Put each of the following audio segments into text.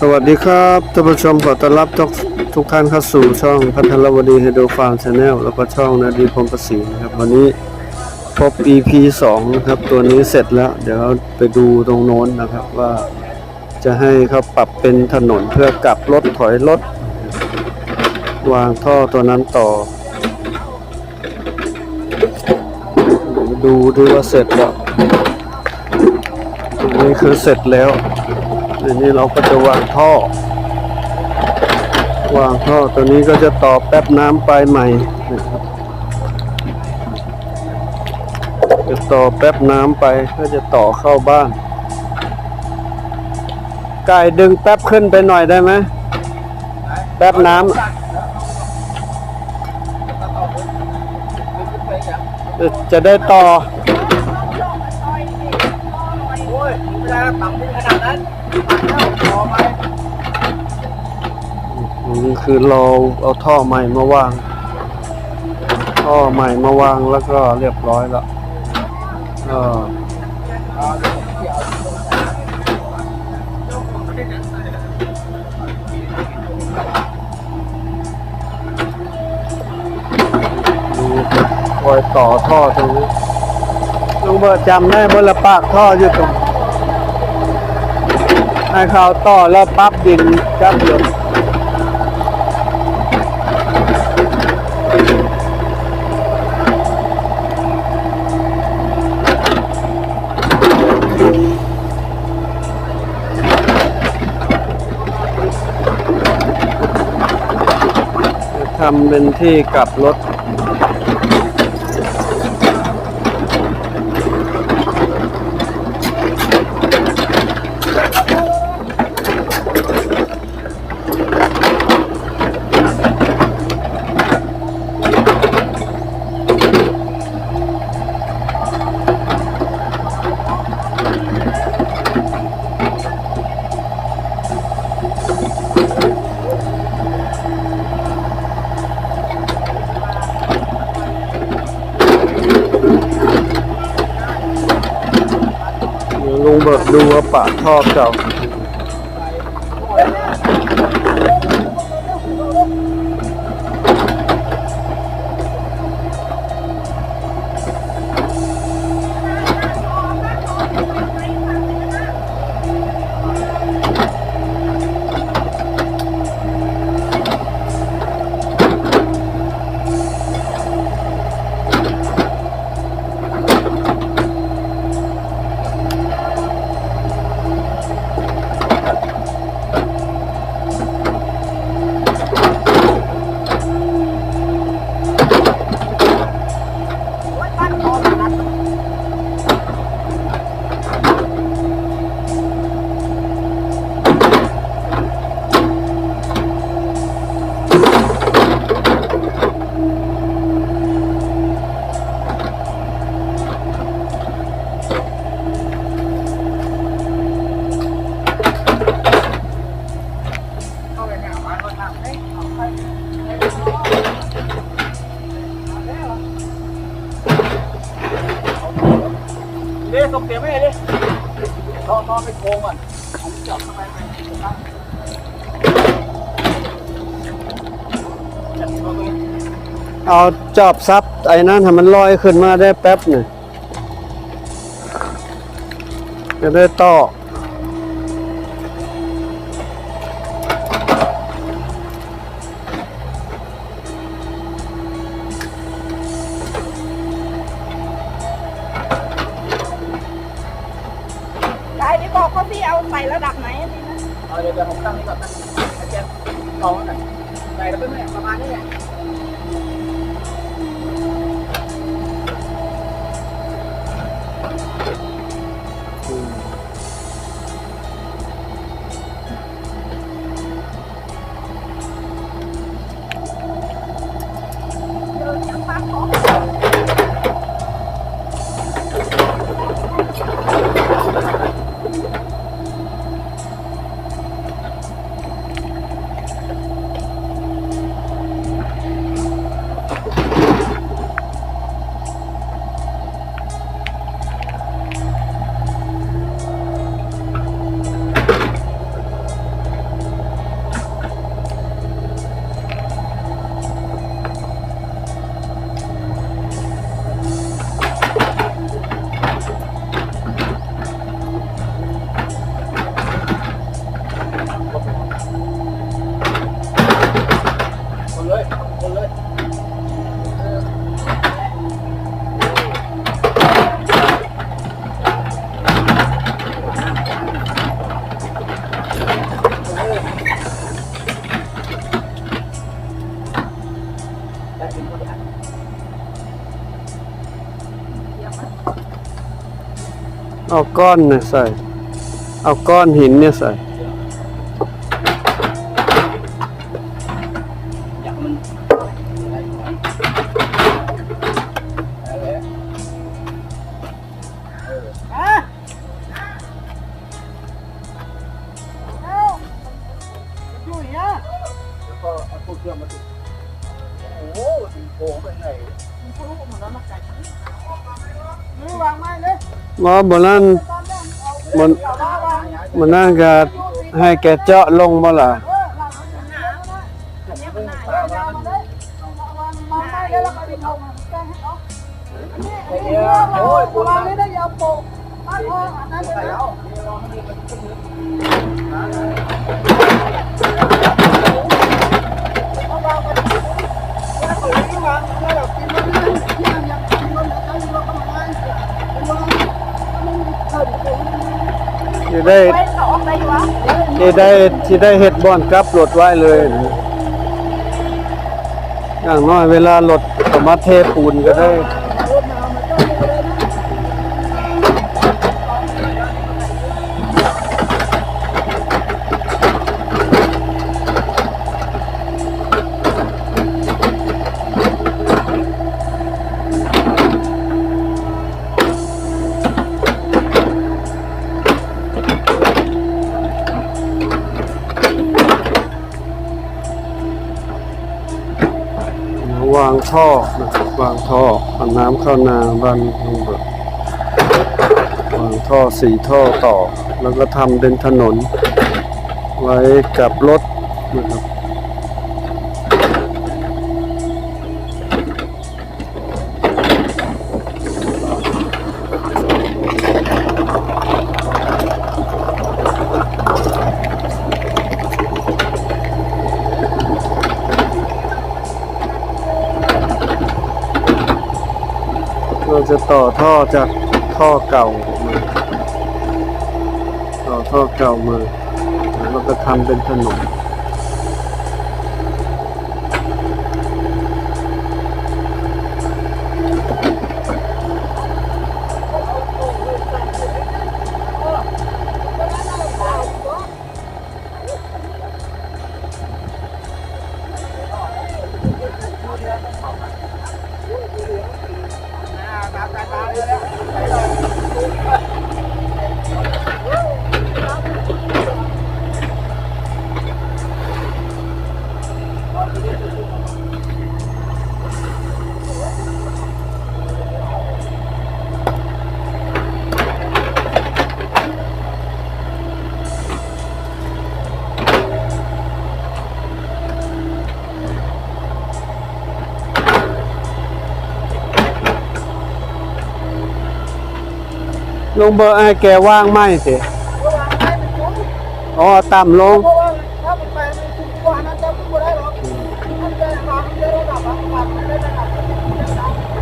สวัสดีครับท่านผู้ชมขอต้อนรับทุกทุกท่านเข้าสู่ช่องพัทรวดีไฮโดรฟาร์มชาแนลแล้วก็ช่องนาดีพรหมประสิทธิ์นะครับ วันนี้พบ EP 2นะครับ ตัวนี้เสร็จแล้ว เดี๋ยวไปดูตรงโน้นนะครับว่าจะให้เขาปรับเป็นถนนเพื่อกลับรถถอยรถวางท่อตัวนั้นต่อ ดูดูว่าเสร็จแล้วตรงนี้คือเสร็จแล้ว ทีนี้เราก็จะวางท่อ วางท่อตัวนี้ก็จะต่อแป๊บน้ำปลายใหม่นะครับจะต่อแป๊บน้ำไปก็จะต่อเข้าบ้านไก่ดึงแป๊บขึ้นไปหน่อยได้ไหมแป๊บน้ำจะได้ต่อโอ้ยไม่ได้ปั๊มขนาดนั้น คือเราเอาท่อใหม่มาวาง ท่อใหม่มาวางแล้วก็เรียบร้อยแล้วก็ดูครับคอยต่อท่อตรงนี้ลุงเบิร์ดจำได้บนละปากท่ออยู่ตรง ให้เขาต่อแล้วปั๊บดินจับอยู่จะทำเป็นที่กลับรถ ลุงเบิกดูว่าปากชอบเจ้า เอาจอบซับไอ้นั่นให้มันลอยขึ้นมาได้แป๊บหนึ่งจะได้ต่อได้ที่บอกเขาพี่เอาใส่ระดับไหนอะพี่นะเอาเดี๋ยวเดี๋ยวผมตั้งนี้ก่อนนะไอเจ๊ลองหน่อยใส่แล้วเป็นประมาณนี้แหละ เอาก้อนเนี่ยใส่ เอาก้อนหินเนี่ยใส่อยากมันอะไรอยู่วะอะไรเอออะเอาอยู่อย่างเงี้ยแล้วก็เอาพวกเครื่องมาติดโอ้โหโกงไปไหนมันทะลุหมดแล้วมาไก่ วางไม้เลยหมอบ่นั่นตอนแรกเอามันเอาวางวางมันนั่นก็ให้แกเจาะลงบ่ล่ะเออวางมันหนาแล้วนะอันนี้มันหนายาวๆมาเลยเอาวางวางไม้เลยแล้วก็ดึงเอามาแก้ให้เขาอันนี้อันนี้เราวางไม่ได้ยาวโปะบ้านพออันนั้นใส่เลยแล้นะว ที่ได้ไว้ต่อไปวะที่ได้ที่ได้เฮ็ดบอนกลับรถไว้เลย อย่างน้อยเวลารถก็มาเทปูนก็ได้ วางท่อเอาน้ำเข้านาบ้านลุงเบิกวางท่อสี่ท่อต่อ แล้วก็ทำเป็นถนน ไว้กับรถนะครับ จะต่อท่อจากท่อเก่ามาต่อท่อเก่ามาแล้วก็ทำเป็นถนน ลงเบอร์ไอ้แกว่างไหมสิอ๋อต่ำลง เพราะว่าถ้ามันไปมันคุมกว่านั้นจะคุมไม่ได้หรอกมันจะวางได้ระดับอะวางได้ระดับ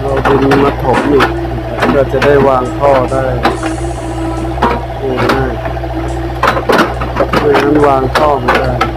เราดิน มาถมอีกเพื่อจะได้วางท่อได้ง่ายๆไม่งั้นวางท่อไม่ได้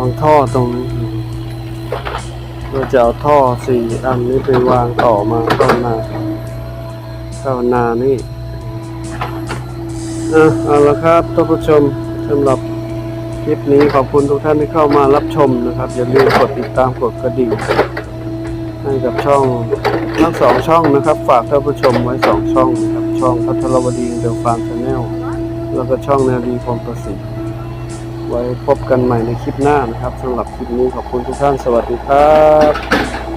างท่อตรงนี้เราจะเอาท่อสี่อันนี้ไปวางต่อมาเข้านาเข้านานี่อะเอาละครับท่านผู้ชมสำหรับคลิปนี้ขอบคุณทุกท่านที่เข้ามารับชมนะครับ อย่าลืมกดติดตามกดกระดิ่งให้กับช่องทั้งสองช่องนะครับ ฝากท่านผู้ชมไว้สองช่องนะครับช่องพัทรวดีเดลฟาร์มชาแนลแล้วก็ช่องนาดีพรหมประสิทธิ์ ไว้พบกันใหม่ในคลิปหน้านะครับสำหรับคลิปนี้ขอบคุณทุกท่านสวัสดีครับ